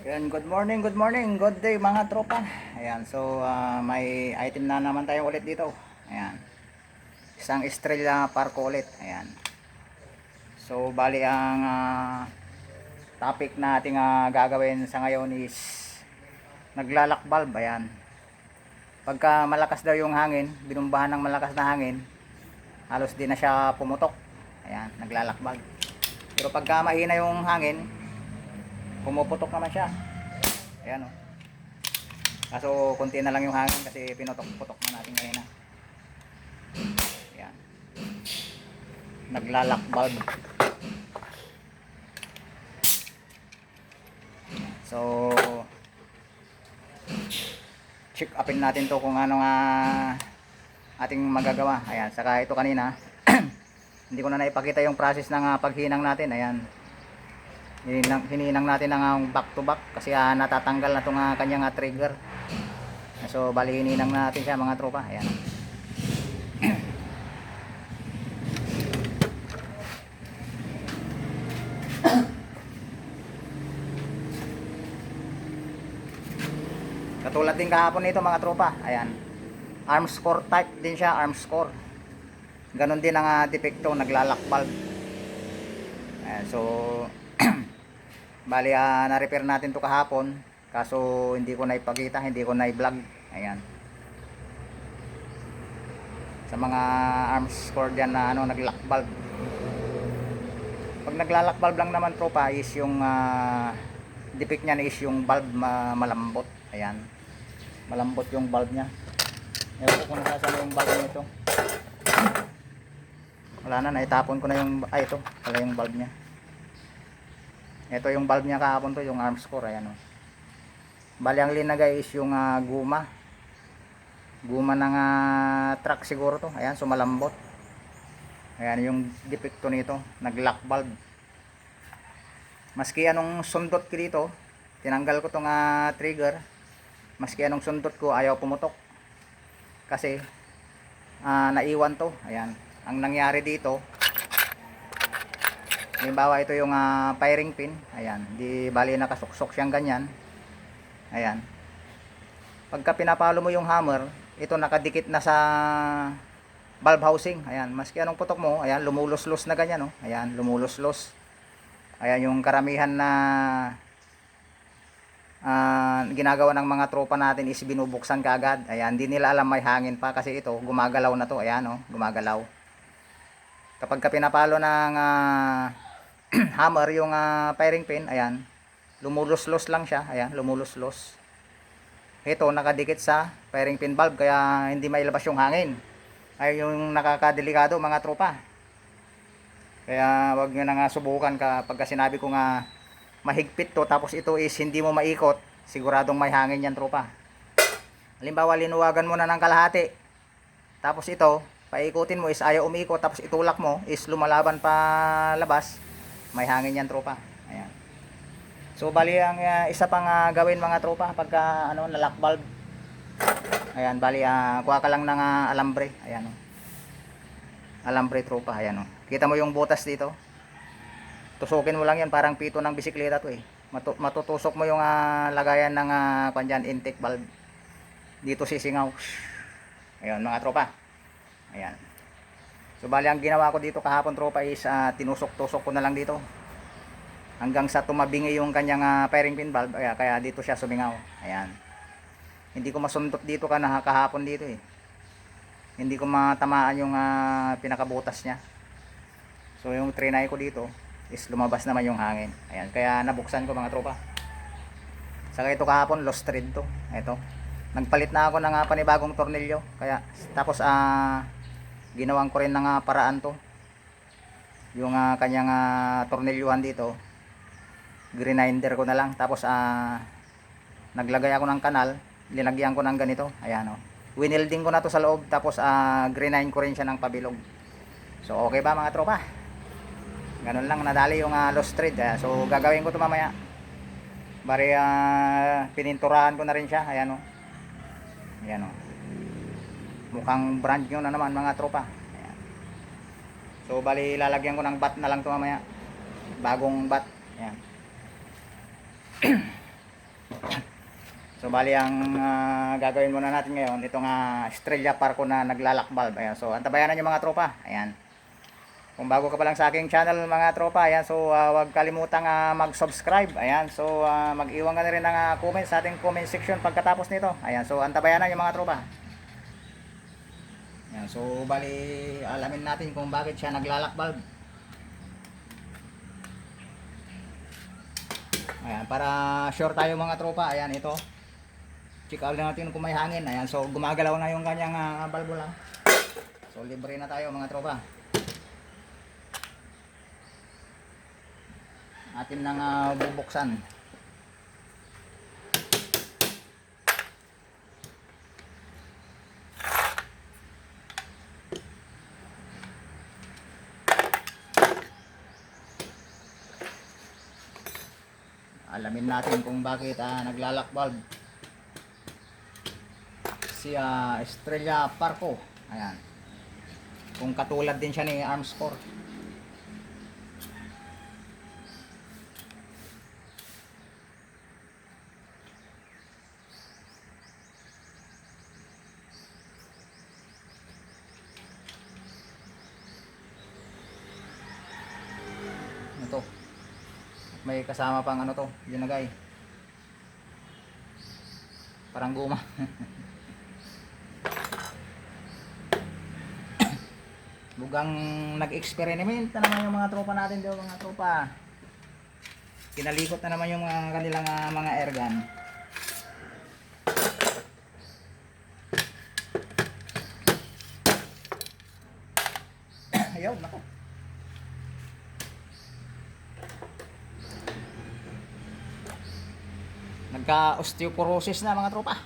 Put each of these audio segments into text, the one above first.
Ayan, good morning, good morning, good day mga tropa. Ayan, so ah, may item na naman tayo ulit dito. Ayan. Isang Estrella Parko ulit. Ayan. So bali ang ah, topic na ating ah, gagawin sa ngayon is naglalak valve. Ayan. Pagka malakas daw yung hangin, binumbahan ng malakas na hangin, halos di na siya pumutok. Ayan, naglalak. Pero pagka mahina yung hangin, pumuputok naman siya. Ayan o. Kaso konti na lang yung hangin kasi pinutok-putok na natin kanina. Ayan. Naglalak bulb. So check upin natin to kung ano nga ating magagawa. Ayan, saka ito kanina hindi ko na naipakita yung process ng ah, paghinang natin. Ayan hininang, hininang natin ng back to back kasi ah, natatanggal na itong ah, kanyang ah, trigger. So bali hininang natin siya mga tropa. Ayan. Katulad din kahapon nito mga tropa. Ayan. Arm score type din siya arm score. Ganon din ang ah, depekto naglalak valve ayan, so Bali, ah, na-repair natin to kahapon. Kaso, hindi ko na ipakita, hindi ko na i-vlog. Ayan. Sa mga arms core dyan na ano, nag-lock valve. Pag naglalak valve lang naman tropa is yung ah, defect niya is yung valve ma- malambot. Ayan. Malambot yung valve niya. Ewan ko kung nasasama yung valve nito. Wala na, naitapon ko na yung, ay ito, pala yung valve niya. Ito yung valve niya kahapon to, yung arms core, ayan o. Bali ang linagay is yung ah, guma. Guma ng ah, truck siguro to. Ayan, sumalambot. Ayan yung depekto nito, nag-lock valve. Maski anong sundot ko dito, tinanggal ko tong ah, trigger. Maski anong sundot ko, ayaw pumutok. Kasi ah, naiwan to. Ayan. Ang nangyari dito, Halimbawa ito yung ah, firing pin. Ayan, di bali nakasuksok siyang ganyan. Ayan. Pagka pinapalo mo yung hammer, ito nakadikit na sa valve housing. Ayan, maski anong putok mo, ayan, lumulos-los na ganyan, no? Ayan, lumulos-los. Ayan yung karamihan na ah, ginagawa ng mga tropa natin is binubuksan kaagad. Ayan, hindi nila alam may hangin pa kasi ito gumagalaw na to. Ayan, no? Gumagalaw. Kapag ka pinapalo ng ah, hammer yung ah, firing pin, ayan, lumulos-los lang siya, ayan, lumulos-los. Ito nakadikit sa firing pin valve kaya hindi mailabas yung hangin. Ay yung nakakadelikado mga tropa. Kaya wag niyo na nga subukan kapag sinabi ko nga mahigpit to tapos ito is hindi mo maikot, siguradong may hangin yan tropa. Halimbawa linuwagan mo na ng kalahati. Tapos ito, paikutin mo is ayaw umikot tapos itulak mo is lumalaban pa labas may hangin yan tropa. Ayan. So bali ang ah, isa pang ah, gawin mga tropa pagka ano na lock valve ayan bali ah, kuha ka lang ng ah, alambre. Ayan oh. alambre tropa. Ayan oh. kita mo yung butas dito? Tusukin mo lang yan parang pito ng bisikleta to eh. Matu- matutusok mo yung ah, lagayan ng uh, kanyan intake valve dito sisingaw. Ayun mga tropa. Ayan So bali ang ginawa ko dito kahapon tropa is ah, tinusok-tusok ko na lang dito. Hanggang sa tumabingi yung kanyang ah, firing pin valve kaya, kaya dito siya sumingaw. Ayan. Hindi ko masundot dito ka kahapon dito eh. Hindi ko matamaan yung ah, pinakabutas niya. So yung trinay ko dito is lumabas naman yung hangin. Ayan, kaya nabuksan ko mga tropa. Saka ito kahapon lost thread to. Ito. Nagpalit na ako ng ah, panibagong tornilyo. Kaya tapos ah ginawan ko rin ng ah, paraan to. Yung ah, kanyang uh, tornilyuhan dito. Grinder ko na lang. Tapos ah naglagay ako ng kanal. Linagyan ko ng ganito. Ayan o winelding ko na to sa loob. Tapos ah grind ko rin siya ng pabilog. So okay ba mga tropa? Ganun lang. Nadali yung ah, lost thread Ayan, so gagawin ko to mamaya. Bari ah pininturahan ko na rin siya. Ayan o ayan o mukhang brand new na naman mga tropa Ayan. so bali lalagyan ko ng bat na lang to mamaya bagong bat Ayan. So bali ang ah, gagawin muna natin ngayon, itong uh, Estrella Parco na naglalak valve. Ayan. So antabayanan yung mga tropa. Ayan. Kung bago ka pa lang sa aking channel mga tropa, ayan. So ah, wag kalimutang ah, mag-subscribe. Ayan. So ah, mag-iwan ka na rin ng ah, comment sa ating comment section pagkatapos nito. Ayan. So antabayanan yung mga tropa. Ayan. So bali alamin natin kung bakit siya naglalak valve. Ayan, para sure tayo mga tropa. Ayan, ito. Check out lang natin kung may hangin. Ayan, so gumagalaw na yung kanyang uh, balbula. So libre na tayo mga tropa. Atin nang ah, bubuksan. Alamin natin kung bakit ah, naglalak valve si ah, Estrella Parco. Ayan. Kung katulad din siya ni Armscore. Ito. May kasama pang ano to, ginagay. Parang guma. Bugang nag-experiment na naman yung mga tropa natin daw, mga tropa. Kinalikot na naman yung mga kanilang ah, mga airgun. Ayaw, nako. Nagka-osteoporosis na mga tropa.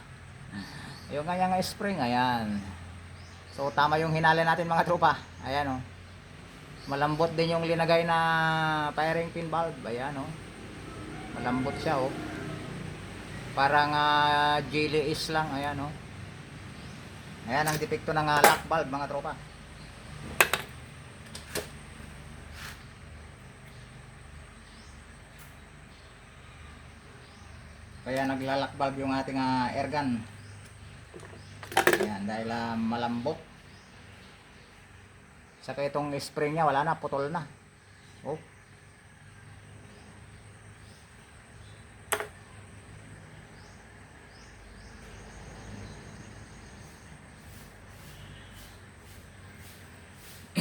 Yung kanyang spring, ayan. So tama yung hinala natin mga tropa. Ayan oh. Malambot din yung linagay na firing pin valve. Ayan oh. Malambot siya oh. Parang uh, jelly is lang. Ayan oh. Ayan ang depekto ng ah, lock valve mga tropa. Kaya naglalak valve yung ating uh, air gun. Ayan, dahil ah, malambot. Saka itong spring niya, wala na, putol na. Oh.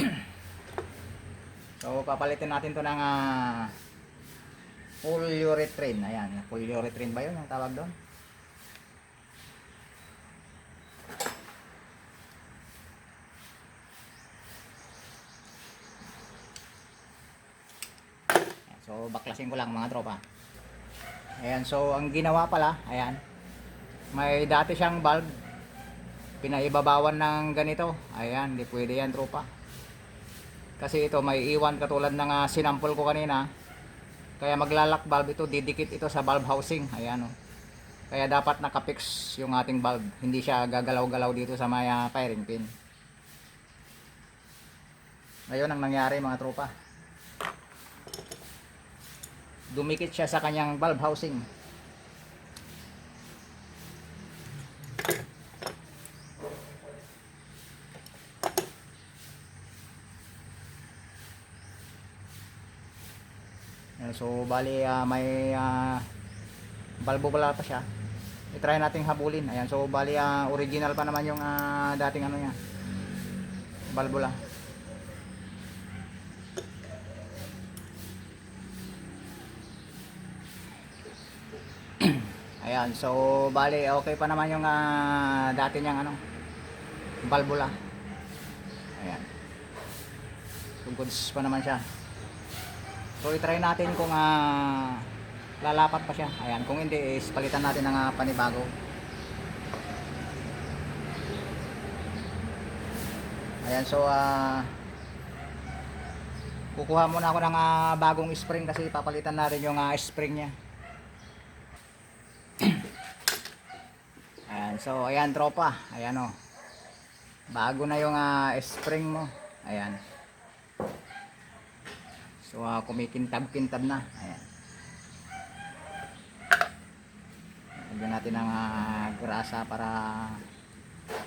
so, papalitin natin to ng uh, polyurethane. Ayan, polyurethane ba yun ang tawag doon? So baklasin ko lang mga tropa. Ayan, so ang ginawa pala, ayan. May dati siyang bulb. Pinaibabawan ng ganito. Ayan, di pwede yan tropa. Kasi ito may iwan katulad ng uh, sinampol ko kanina. Kaya maglalak bulb ito, didikit ito sa bulb housing. Ayan oh. Kaya dapat nakapix yung ating bulb. Hindi siya gagalaw-galaw dito sa may uh, firing pin. Ngayon ang nangyari mga tropa dumikit siya sa kanyang valve housing so bali ah, may uh, valve pala pa siya i-try nating habulin ayan so bali ah, original pa naman yung ah, dating ano niya valvula Ayan, so bali okay pa naman yung ah, dati niyang ano valvula. Ayan. Goods pa naman siya. So i-try natin kung ah, lalapat pa siya. Ayan, kung hindi is palitan natin ng ah, panibago. Ayan, so ah kukuha muna ako ng ah, bagong spring kasi papalitan natin yung ah, spring niya. Ayan, so ayan tropa, ayan o. Bago na yung ah, spring mo. Ayan. So ah, kumikintab-kintab na. Ayan. lagyan natin ng ah, grasa para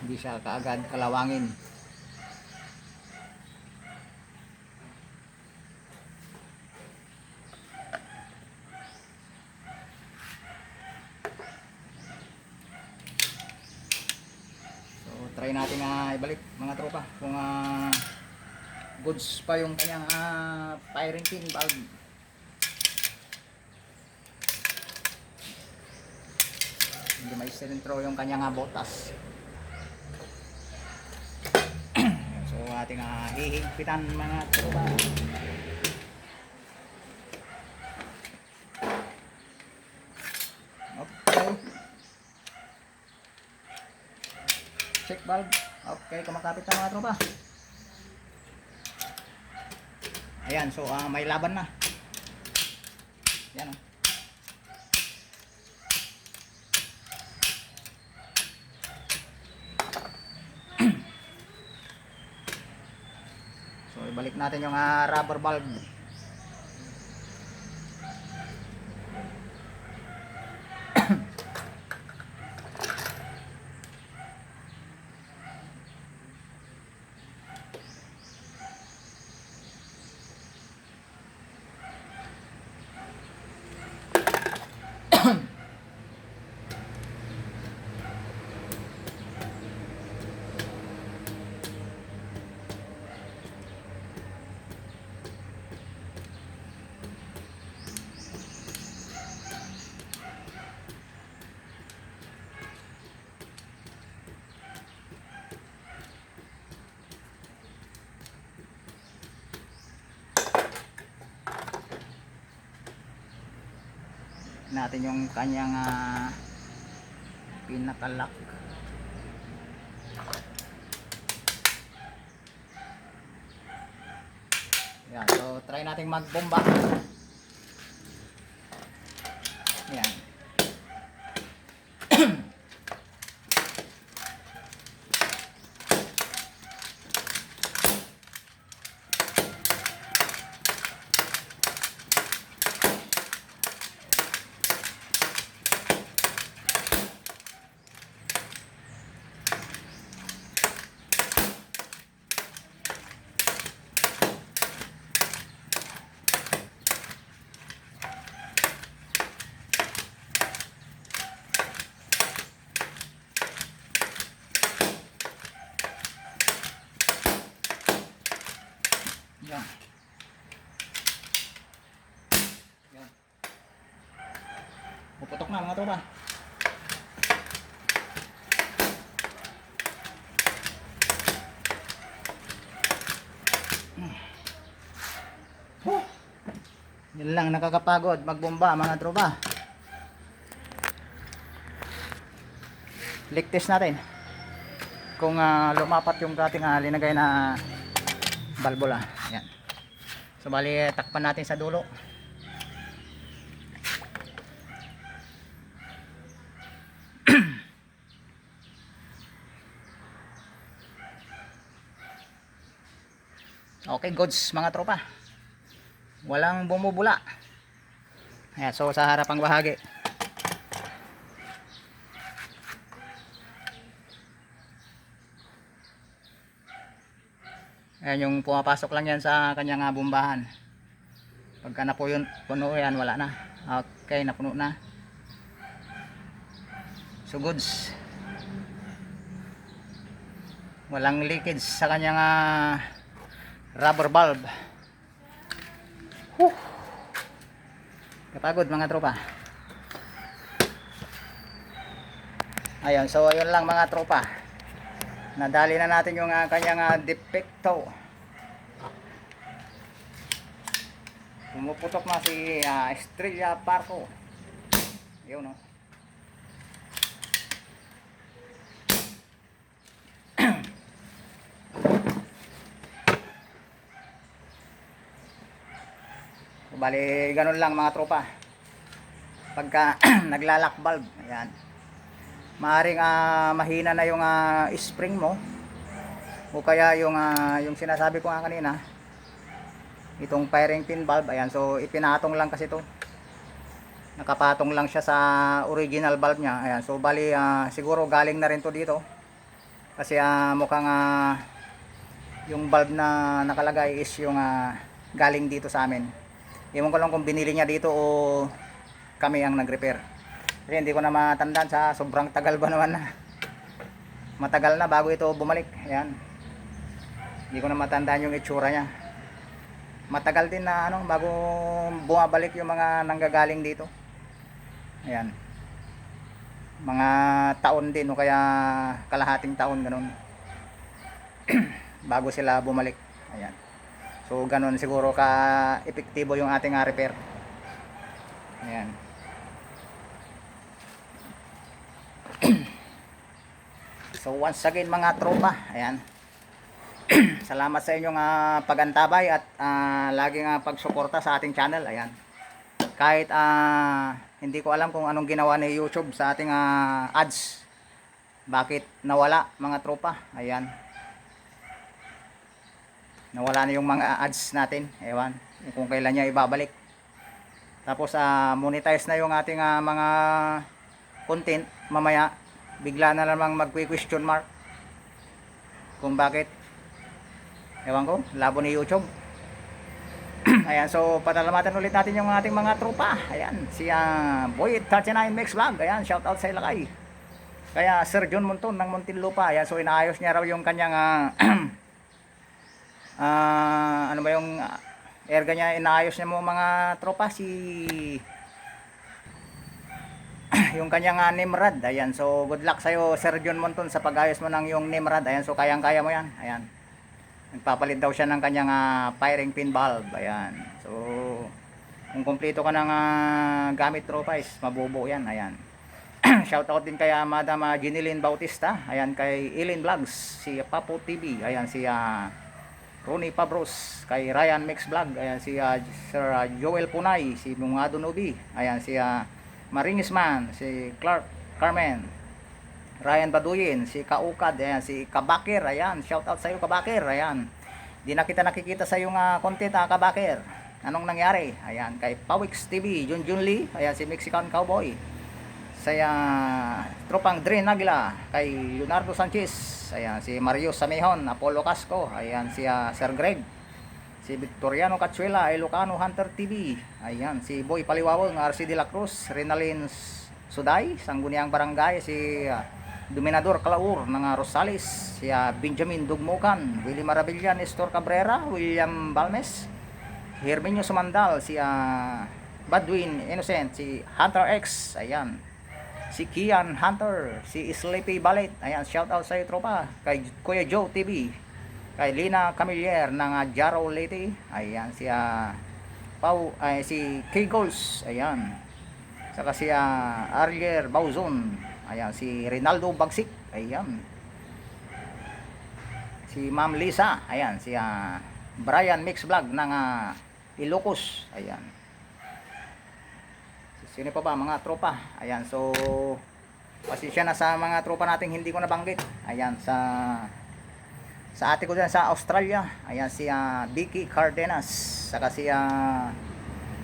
hindi siya kaagad kalawangin So try natin nga ibalik mga tropa kung ah, goods pa yung kanyang ah, firing pin valve. Hindi may silentro yung kanyang ah, botas. so ating uh, hihigpitan mga tropa. Okay. Check valve. Okay, kumakapit na mga tropa. Ayan, so ah, may laban na. Yan oh. so ibalik natin yung ah, rubber valve. Natin yung kanyang uh, pinakalock yan so try natin magbomba yan yan yan puputok na mga tropa Huh. Yan lang nakakapagod magbomba mga tropa. Leak test natin. Kung ah, lumapat yung ating uh, linagay na balbola. Yan. So bali takpan natin sa dulo. okay, goods mga tropa walang bumubula. Ayan, so sa harapang bahagi. Ayan yung pumapasok lang yan sa kanyang ah, bombahan pagka na po yun puno yan wala na. Okay napuno na. So goods. Walang leakage sa kanyang ah, rubber bulb Whew. Kapagod mga tropa. Ayun, so ayun lang mga tropa. Nadali na natin yung uh, kanyang uh, defecto. Pumuputok na si uh, Estrella Parco. Yun no. Bali, ganun lang mga tropa. Pagka naglalak valve, ayan. Maaring ah, mahina na yung ah, spring mo. O kaya yung ah, yung sinasabi ko nga kanina, itong firing pin valve, ayan. So ipinatong lang kasi to. nakapatong lang siya sa original valve niya ayan so bali ah, siguro galing na rin to dito kasi ah, mukhang ah, yung valve na nakalagay is yung ah, galing dito sa amin Ewan ko lang kung binili niya dito o kami ang nag-repair. Kasi hindi ko na matandaan sa sobrang tagal ba naman na. Matagal na bago ito bumalik. Ayan. Hindi ko na matandaan yung itsura niya. Matagal din na ano bago bumabalik yung mga nanggagaling dito. Ayan. Mga taon din o kaya kalahating taon ganun. bago sila bumalik. Ayan. So ganun siguro ka epektibo yung ating ah, repair. Ayan. so once again mga tropa, ayan. Salamat sa inyong ah, pagantabay at ah, laging ah, pagsuporta sa ating channel. Ayan. Kahit ah, hindi ko alam kung anong ginawa ni YouTube sa ating ah, ads. Bakit nawala mga tropa? Ayan nawala na yung mga ads natin. Ewan kung kailan niya ibabalik. Tapos ah monetize na yung ating ah, mga content mamaya. Bigla na namang magque-question mark kung bakit. Ewan ko labo ni youtube. Ayan so patalamatan ulit natin yung ating mga tropa. Ayan si ah, boy 39 mix vlog. Ayan shout out sa ilakay kaya Sir John Monton ng Muntinlupa. Ayan so inaayos niya raw yung kanyang ah, ah ano ba yung ah, erga niya inaayos niya mo mga tropa si yung kanyang uh, Nimrod. Ayan so good luck sa'yo Sir John Monton sa pag-ayos mo ng yung Nimrod. Ayan so kayang kaya mo yan. Ayan. Nagpapalit daw siya ng kanyang ah, firing pin valve ayan so kung kumpleto ka ng ah, gamit tropa is mabubo yan. Ayan. Shoutout din kay ah, Madam uh, Ginilyn Bautista. Ayan kay Ilin Vlogs si Papo TV ayan si ah, Ronnie Pabros, kay Ryan Mix Vlog, ayan si ah, Sir ah, Joel Punay, si Mungado Nobi, ayan si uh, Maringisman, si Clark Carmen, Ryan Baduyin, si Kaukad, ayan si Kabakir, ayan, shout out sa iyo Kabakir, ayan. Di na kita nakikita sa yung ah, content ah, Kabakir. Anong nangyari? Ayan, kay Pawix TV, Junjun Lee, ayan si Mexican Cowboy. Saya tropang Dre Nagila, kay Leonardo Sanchez, ayan si Mario Samehon, Apollo Casco, ayan si ah, Sir Greg, si Victoriano Cachuela, Ilocano Hunter TV, ayan si Boy Paliwawon, RC De La Cruz, Renalyn Suday, Sangguniang Barangay, si ah, Dominador Kalaur ng ah, Rosales, si ah, Benjamin Dugmukan, Willie Marabilla, Nestor Cabrera, William Balmes, Herminio Sumandal, si ah, Badwin Innocent, si Hunter X, ayan si Kian Hunter, si Sleepy Ballet, ayan, shout out sa iyo tropa, kay Kuya Joe TV, kay Lina Camillier ng uh, Jaro Lady, ayan, si uh, Pau, ay, si K Goals, ayan, saka si uh, Arlier Bauzon, ayan, si Rinaldo Bagsik, ayan, si Ma'am Lisa, ayan, si uh, Brian Mix Vlog ng uh, Ilocos, ayan, Sino pa ba mga tropa? Ayan, so pasensya na sa mga tropa nating hindi ko nabanggit. Ayan, sa sa ate ko dyan sa Australia. Ayan, si uh, Cardenas. Saka si uh,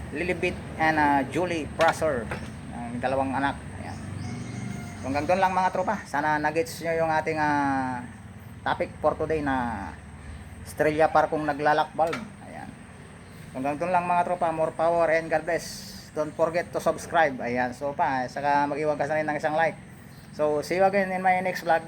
Lilibit and uh, Julie Prasser. Ang dalawang anak. Ayan. So, hanggang doon lang mga tropa. Sana nagets nyo yung ating uh, topic for today na Estrella Park kung naglalak bulb. Ayan. Hanggang doon lang mga tropa. More power and God bless don't forget to subscribe. Ayan so pa saka mag-iwan ka sa rin ng isang like. So see you again in my next vlog